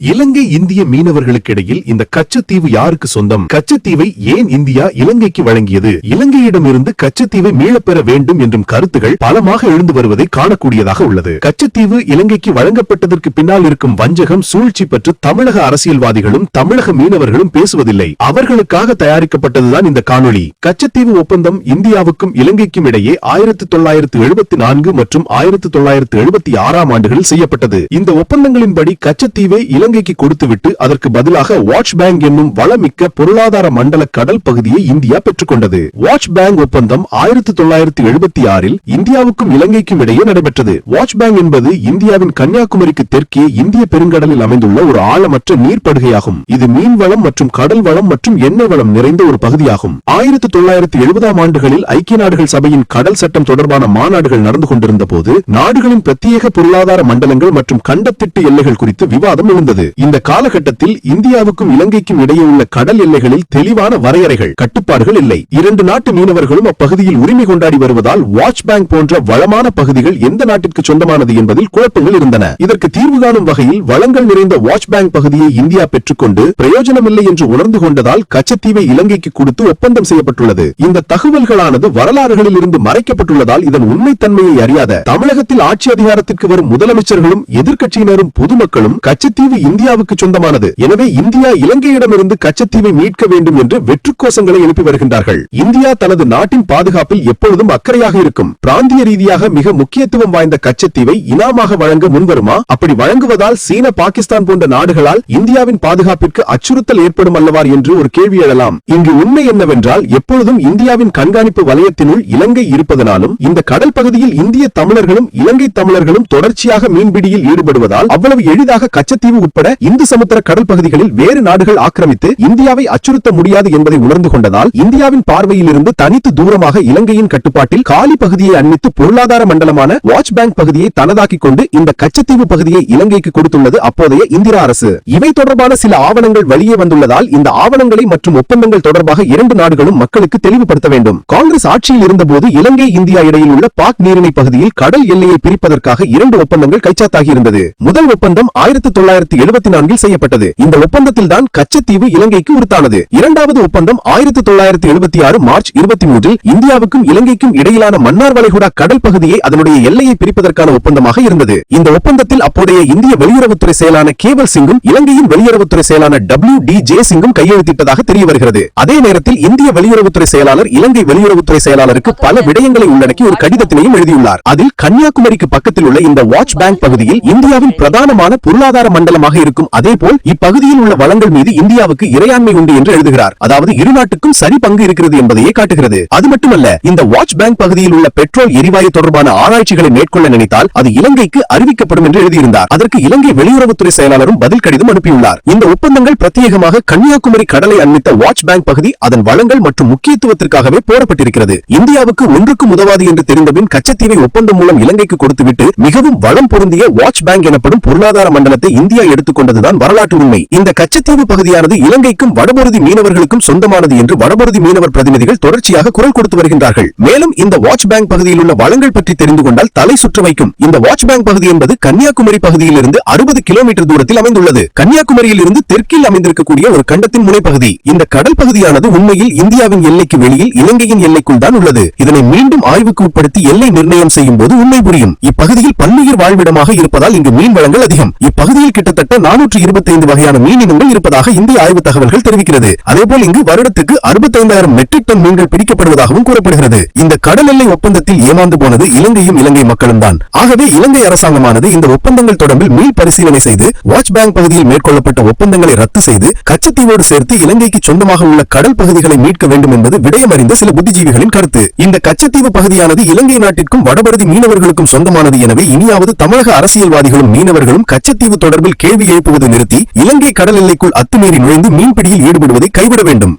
இலங்கை இந்திய மீனவர்களுக்கிடையில் இந்த கச்சத்தீவு யாருக்கு சொந்தம்? கச்சத்தீவை ஏன் இந்தியா இலங்கைக்கு வழங்கியது? இலங்கையிடமிருந்து கச்சத்தீவை மீளப்பெற வேண்டும் என்றும் கருத்துகள் பலமாக எழுந்து வருவதை காணக்கூடியதாக உள்ளது. கச்சத்தீவு இலங்கைக்கு வழங்கப்பட்டதற்கு பின்னால் இருக்கும் வஞ்சகம் சூழ்ச்சி பற்றி தமிழக அரசியல்வாதிகளும் தமிழக மீனவர்களும் பேசுவதில்லை. அவர்களுக்காக தயாரிக்கப்பட்டதுதான் இந்த காணொளி. கச்சத்தீவு ஒப்பந்தம் இந்தியாவுக்கும் இலங்கைக்கும் இடையே ஆயிரத்தி தொள்ளாயிரத்து எழுபத்தி நான்கு மற்றும் ஆயிரத்தி தொள்ளாயிரத்து எழுபத்தி ஆறாம் ஆண்டுகளில் செய்யப்பட்டது. இந்த ஒப்பந்தங்களின்படி கச்சத்தீவை இலங்கைக்கு கொடுத்துவிட்டு அதற்கு பதிலாக வாட்ச் பேங்க் என்னும் வளமிக்க பொருளாதார மண்டல கடல் பகுதியை இந்தியா பெற்றுக்கொண்டது. வாட்ச் பேங்க் ஒப்பந்தம் ஆயிரத்தி தொள்ளாயிரத்தி எழுபத்தி ஆறில் இந்தியாவுக்கும் இலங்கைக்கும் இடையே நடைபெற்றது. வாட்ச் பேங்க் என்பது இந்தியாவின் கன்னியாகுமரிக்கு தெற்கே இந்திய பெருங்கடலில் அமைந்துள்ள ஒரு ஆழமற்ற நீர்ப்படுகையாகும். இது மீன் வளம் மற்றும் கடல் வளம் மற்றும் எண்ணெய் வளம் நிறைந்த ஒரு பகுதியாகும். ஆயிரத்தி தொள்ளாயிரத்தி எழுபதாம் ஆண்டுகளில் ஐக்கிய நாடுகள் சபையின் கடல் சட்டம் தொடர்பான மாநாடுகள் நடந்து கொண்டிருந்த போது நாடுகளின் பிரத்யேக பொருளாதார மண்டலங்கள் மற்றும் கண்டத்திட்டு எல்லைகள் குறித்து விவாதம் எழுந்தது. உள்ளது. இந்த காலகட்டத்தில் இந்தியாவுக்கும் இலங்கைக்கும் இடையே உள்ள கடல் எல்லைகளில் தெளிவான வரையறைகள் கட்டுப்பாடுகள் இல்லை. இரண்டு நாட்டு மீனவர்களும் அப்பகுதியில் உரிமை கொண்டாடி வருவதால் வாட்ச் பேங்க் போன்ற வளமான பகுதிகள் எந்த நாட்டிற்கு சொந்தமானது என்பதில் குழப்பங்கள் இருந்தன. இதற்கு தீர்வு காணும் வகையில் வளங்கள் நிறைந்த வாட்ச் பேங்க் பகுதியை இந்தியா பெற்றுக்கொண்டு பிரயோஜனமில்லை என்று உணர்ந்து கொண்டதால் கச்சத்தீவை இலங்கைக்கு கொடுத்து ஒப்பந்தம் செய்யப்பட்டுள்ளது. இந்த தகவல்களானது வரலாறுகளில் இருந்து மறைக்கப்பட்டுள்ளதால் இதன் உண்மைத்தன்மையை அறியாத தமிழகத்தில் ஆட்சி அதிகாரத்திற்கு வரும் முதலமைச்சர்களும் எதிர்க்கட்சியினரும் பொதுமக்களும் கச்சத்தீவு இந்தியாவுக்கு சொந்தமானது. எனவே இந்தியா இலங்கையிடமிருந்து கச்சத்தீவை மீட்க வேண்டும் என்று வெற்றுக்கோசங்களை எழுப்பி வருகின்றார்கள். இந்தியா தனது நாட்டின் பாதுகாப்பில் எப்பொழுதும் அக்கறையாக இருக்கும். பிராந்திய ரீதியாக மிக முக்கியத்துவம் வாய்ந்த கச்சத்தீவை இனாமாக வழங்க முன்வருமா? அப்படி வழங்குவதால் சீன பாகிஸ்தான் போன்ற நாடுகளால் இந்தியாவின் பாதுகாப்பிற்கு அச்சுறுத்தல் ஏற்படும் அல்லவார் என்று ஒரு கேள்வி எழலாம். இங்கு உண்மை என்னவென்றால் எப்பொழுதும் இந்தியாவின் கண்காணிப்பு வலயத்தினுள் இலங்கை இருப்பதனாலும் இந்த கடல் பகுதியில் இந்திய தமிழர்களும் இலங்கை தமிழர்களும் தொடர்ச்சியாக மீன்பிடியில் ஈடுபடுவதால் அவ்வளவு எளிதாக கச்சத்தீவு உட்பட இந்து சமுத்திர கடல் பகுதிகளில் வேறு நாடுகள் ஆக்கிரமித்து இந்தியாவை அச்சுறுத்த முடியாது என்பதை உணர்ந்து கொண்டதால் இந்தியாவின் பார்வையில் இருந்து தனித்து தூரமாக இலங்கையின் கட்டுப்பாட்டில் காலி பகுதியை அண்மித்து பொருளாதார மண்டலமான வாட்ச் பேங்க் பகுதியை தனதாக்கிக் கொண்டு இந்த கச்சத்தீவு பகுதியை இலங்கைக்கு கொடுத்துள்ளது அப்போதைய இந்திரா அரசு. இவை தொடர்பான சில ஆவணங்கள் வெளியே வந்துள்ளதால் இந்த ஆவணங்களை மற்றும் ஒப்பந்தங்கள் தொடர்பாக இரண்டு நாடுகளும் மக்களுக்கு தெளிவுபடுத்த வேண்டும். காங்கிரஸ் ஆட்சியில் இருந்தபோது இலங்கை இந்தியா இடையில் உள்ள பாக் நீரிணை பகுதியில் கடல் எல்லையை பிரிப்பதற்காக இரண்டு ஒப்பந்தங்கள் கைச்சாத்தாகி இருந்தது முதல் ஒப்பந்தம் ஆயிரத்தி தொள்ளாயிரத்தி எழுபத்தி நான்கில் செய்யப்பட்டது. இந்த ஒப்பந்தத்தில் தான் கச்சத்தீவு இலங்கைக்கு உறுத்தானது இரண்டாவது ஒப்பந்தம் ஆயிரத்தி தொள்ளாயிரத்தி எழுபத்தி ஆறு மார்ச் இருபத்தி மூன்றில் இந்தியாவுக்கும் இலங்கைக்கும் இடையிலான மன்னார் வளைகுடா கடல் பகுதியை அதனுடைய எல்லையை பிரிப்பதற்கான ஒப்பந்தமாக இருந்தது. இந்த ஒப்பந்தத்தில் அப்போதைய இந்திய வெளியுறவுத்துறை செயலான கேவல் சிங்கும் இலங்கையின் வெளியுறவுத்துறை செயலான டபிள்யூ டி ஜே சிங்கும் கையெழுத்திட்டதாக தெரிய வருகிறது அதே நேரத்தில் இந்திய வெளியுறவுத்துறை செயலாளர் இலங்கை வெளியுறவுத்துறை செயலாளருக்கு பல விடயங்களை உள்ளடக்கி ஒரு கடிதத்தினையும் எழுதியுள்ளார். அதில் கன்னியாகுமரிக்கு பக்கத்தில் உள்ள இந்த வாட்ச் பேங்க் பகுதியில் இந்தியாவின் பிரதானமான பொருளாதார மண்டலமாக இருக்கும். அதேபோல் இப்பகுதியில் உள்ள வளங்கள் மீது இந்தியாவுக்கு இறையாண்மை உண்டு என்று எழுதுகிறார். அதாவது இரு நாட்டுக்கும் சரி பங்கு இருக்கிறது என்பதையே காட்டுகிறது. அது மட்டுமல்ல இந்த வாட்ச் பேங்க் பகுதியில் உள்ள பெட்ரோல் எரிவாயு தொடர்பான ஆராய்ச்சிகளை மேற்கொள்ள நினைத்தால் அது இலங்கைக்கு அறிவிக்கப்படும் என்று எழுதியிருந்தார். அதற்கு இலங்கை வெளியுறவுத்துறை செயலாளரும் பதில் கடிதம் அனுப்பியுள்ளார். இந்த ஒப்பந்தங்கள் பிரத்யேகமாக கன்னியாகுமரி கடலை அண்மித்த வாட்ச் பேங்க் பகுதி அதன் வளங்கள் மற்றும் முக்கியத்துவத்திற்காகவே போடப்பட்டிருக்கிறது. இந்தியாவுக்கு ஒன்றுக்கும் உதவாது என்று தெரிந்தபின் கச்சத்தீவை ஒப்பந்தம் மூலம் இலங்கைக்கு கொடுத்துவிட்டு மிகவும் வளம் பொருந்திய வாட்ச் பேங்க் எனப்படும் பொருளாதார மண்டலத்தை இந்தியா எடுத்து எடுத்துக்கொண்டதுதான் வரலாற்று உண்மை. இந்த கச்சத்தீவு பகுதியானது இலங்கைக்கும் வடபுறுதி மீனவர்களுக்கும் சொந்தமானது என்று வடபுறுதி மீனவர் பிரதிநிதிகள் தொடர்ச்சியாக குரல் கொடுத்து வருகின்றார்கள். மேலும் இந்த வாட்ச் பேங்க் பகுதியில் உள்ள வளங்கள் பற்றி தெரிந்து கொண்டால் தலை சுற்ற வைக்கும். இந்த வாட்ச் பேங்க் பகுதி என்பது கன்னியாகுமரி பகுதியில் இருந்து அறுபது கிலோமீட்டர் தூரத்தில் அமைந்துள்ளது. கன்னியாகுமரியில் இருந்து தெற்கில் அமைந்திருக்கக்கூடிய ஒரு கண்டத்தின் முனைப்பகுதி. இந்த கடல் பகுதியானது உண்மையில் இந்தியாவின் எல்லைக்கு வெளியில் இலங்கையின் எல்லைக்குள் தான் உள்ளது. இதனை மீண்டும் ஆய்வுக்கு உட்படுத்தி எல்லை நிர்ணயம் செய்யும் போது உண்மை புரியும். இப்பகுதியில் பன்னுயிர் வாழ்விடமாக இருப்பதால் இங்கு மீன் வளங்கள் அதிகம். இப்பகுதியில் கிட்டத்தட்ட நானூற்று இருபத்தைந்து வகையான மீனினங்கள் இருப்பதாக இந்திய ஆய்வு தகவல்கள் தெரிவிக்கிறது. அதேபோல் இங்கு வருடத்துக்கு அறுபத்தைந்தாயிரம் மெட்ரிக் டன் மீன்கள் பிடிக்கப்படுவதாகவும் கூறப்படுகிறது. இந்த கடல் எல்லை ஒப்பந்தத்தில் ஏமாந்து போனது இலங்கையும் இலங்கை மக்களும் தான். ஆகவே இலங்கை அரசாங்கமானது இந்த ஒப்பந்தங்கள் தொடர்பில் மீள் பரிசீலனை செய்து வாட்ச் பேங்க் பகுதியில் மேற்கொள்ளப்பட்ட ஒப்பந்தங்களை ரத்து செய்து கச்சத்தீவோடு சேர்த்து இலங்கைக்கு சொந்தமாக உள்ள கடல் பகுதிகளை மீட்க வேண்டும் என்பது விடயமறிந்த சில புத்திஜீவிகளின் கருத்து. இந்த கச்சத்தீவு பகுதியானது இலங்கை நாட்டிற்கும் வடபருதி மீனவர்களுக்கும் சொந்தமானது. எனவே இனியாவது தமிழக அரசியல்வாதிகளும் மீனவர்களும் கச்சத்தீவு தொடர்பில் கேள்வி கேள்வி எழுப்புவதை நிறுத்தி இலங்கை கடல் எல்லைக்குள் அத்துமீறி நுழைந்து மீன்பிடியில் ஈடுபடுவதை கைவிட வேண்டும்.